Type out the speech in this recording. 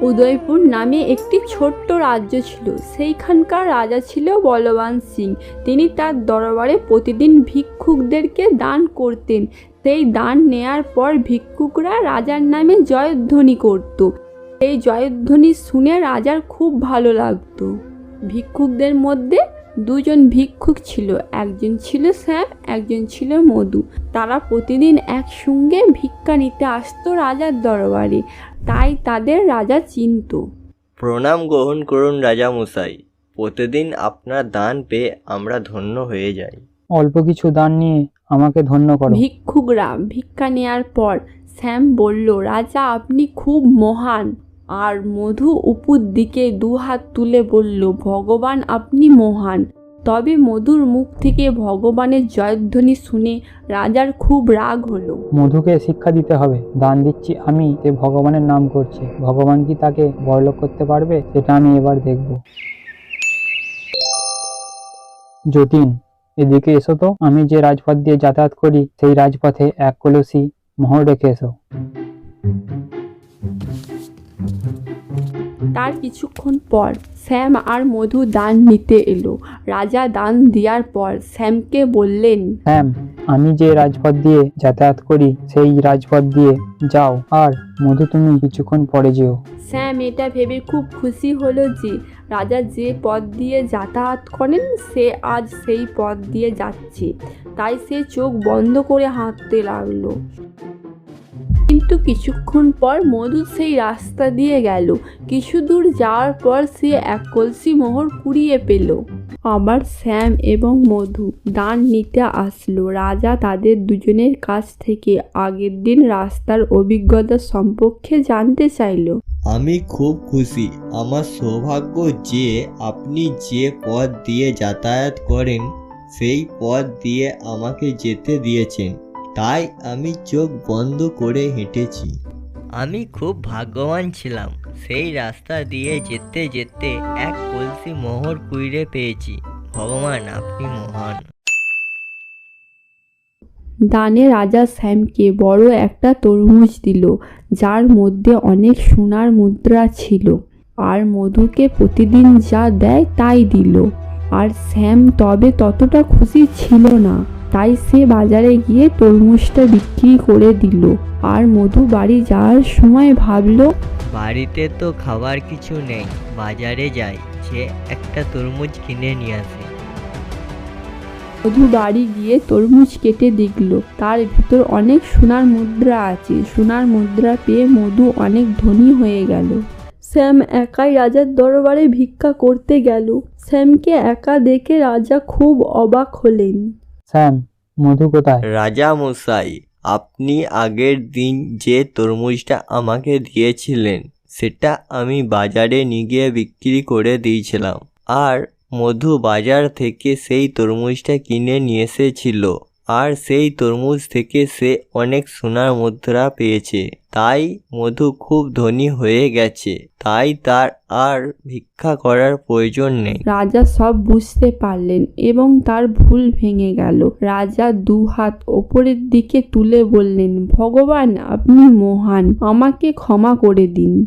উদয়পুর নামে একটি ছোট্ট রাজ্য ছিল। সেইখানকার রাজা ছিল বলবান সিং। তিনি তার দরবারে প্রতিদিন ভিক্ষুকদেরকে দান করতেন। সেই দান নেয়ার পর ভিক্ষুকরা রাজার নামে জয়ধ্বনি করত। এই জয়ধ্বনি শুনে রাজার খুব ভালো লাগতো। ভিক্ষুকদের মধ্যে দুজন ভিক্ষুক ছিল। একজন ছিল শ্যাম একজন ছিল মধু। তারা প্রতিদিন একসঙ্গে ভিক্ষা নিতে আসতো রাজার দরবারে। তাই তাদের রাজা চিনত। প্রণাম গ্রহণ করুন রাজা মশাই। প্রতিদিন আপনার দান পেয়ে আমরা ধন্য হয়ে যাই। অল্প কিছু দান নিয়ে আমাকে ধন্য করো। ভিক্ষুকরা ভিক্ষা নেয়ার পর শ্যাম বলল রাজা আপনি খুব মহান। আর মধু উপর দিকে দু হাত তুলে বলল, ভগবান, আপনি মহান। তবে মধুর মুখ থেকে ভগবানের জয়ধ্বনি শুনে রাজার খুব রাগ হলো। মধুকে শিক্ষা দিতে হবে। দান দিচ্ছি আমি, তে ভগবানের নাম করছে। ভগবান কি তাকে বড়লোক করতে পারবে? সেটা আমি এবার দেখব। যতীন, এদিকে এসো তো। আমি যে রাজপথ দিয়ে যাতায়াত করি, সেই রাজপথে এক কলসি মোহর রেখে এসো। তার কিছুক্ষণ পর শ্যাম আর মধু দান নিতে এলো। রাজা দান দেওয়ার পর শ্যামকে বললেন স্যাম আমি যে রাজপথ দিয়ে যাতায়াত করি সেই রাজপথ দিয়ে যাও। আর মধু তুমি কিছুক্ষণ পরে যেও। শ্যাম এটা ভেবে খুব খুশি হলো যে রাজা যে পথ দিয়ে যাতায়াত করেন সে আজ সেই পথ দিয়ে যাচ্ছে। তাই সে চোখ বন্ধ করে হাঁটতে লাগল। কিন্তু কিছুক্ষণ পর মধু সেই রাস্তা দিয়ে গেল। কিছু দূর যাওয়ার পর সে এক কলসি মোহর কুড়িয়ে পেল। আবার শ্যাম এবং মধু দান নিতে আসলো। রাজা তাদের দুজনের কাছ থেকে আগের দিন রাস্তার অভিজ্ঞতা সম্পর্কে জানতে চাইলো। আমি খুব খুশি। আমার সৌভাগ্য যে আপনি যে পথ দিয়ে যাতায়াত করেন, সেই পথ দিয়ে আমাকে যেতে দিয়েছেন। তাই আমি চোখ বন্ধ করে হেঁটেছি। আমি খুব ভাগ্যবান ছিলাম। সেই রাস্তা দিয়ে যেতে যেতে এক কলসি মোহর কুইরে পেয়েছি। ভগবান আপনি মহান। দানে রাজা শ্যামকে বড় একটা তরমুজ দিল যার মধ্যে অনেক সোনার মুদ্রা ছিল। আর মধুকে প্রতিদিন যা দেয় তাই দিল। আর শ্যাম তবে ততটা খুশি ছিল না। তাই সে বাজারে গিয়ে তরমুজটা বিক্রি করে দিল। আর মধু বাড়ি যাওয়ার সময় ভাবলো বাড়িতে তো খাবার কিছু নেই বাজারে যাই। যে একটা তরমুজ কিনে নিয়ে আসে। মধু বাড়ি গিয়ে তরমুজ কেটে দেখল তার ভিতর অনেক সোনার মুদ্রা আছে। সোনার মুদ্রা পেয়ে মধু অনেক ধনী হয়ে গেল। শ্যাম একাই রাজার দরবারে ভিক্ষা করতে গেল। শ্যামকে একা দেখে রাজা খুব অবাক হলেন। স্যাম, মধু কোথায়? রাজা মশাই, আপনি আগের দিন যে তরমুজটা আমাকে দিয়েছিলেন, সেটা আমি বাজারে নিয়ে গিয়ে বিক্রি করে দিয়েছিলাম। আর মধু বাজার থেকে সেই তরমুজটা কিনে নিয়ে এসেছিল। আর সেই তরমুজ থেকে সে অনেক সোনার মুদ্রা পেয়েছে। তাই মধু খুব ধনী হয়ে গেছে। তাই তার আর ভিক্ষা করার প্রয়োজন নেই। রাজা সব বুঝতে পারলেন এবং তার ভুল ভেঙে গেল। রাজা দু হাত ওপরের দিকে তুলে বললেন, ভগবান, আপনি মহান। আমাকে ক্ষমা করে দিন।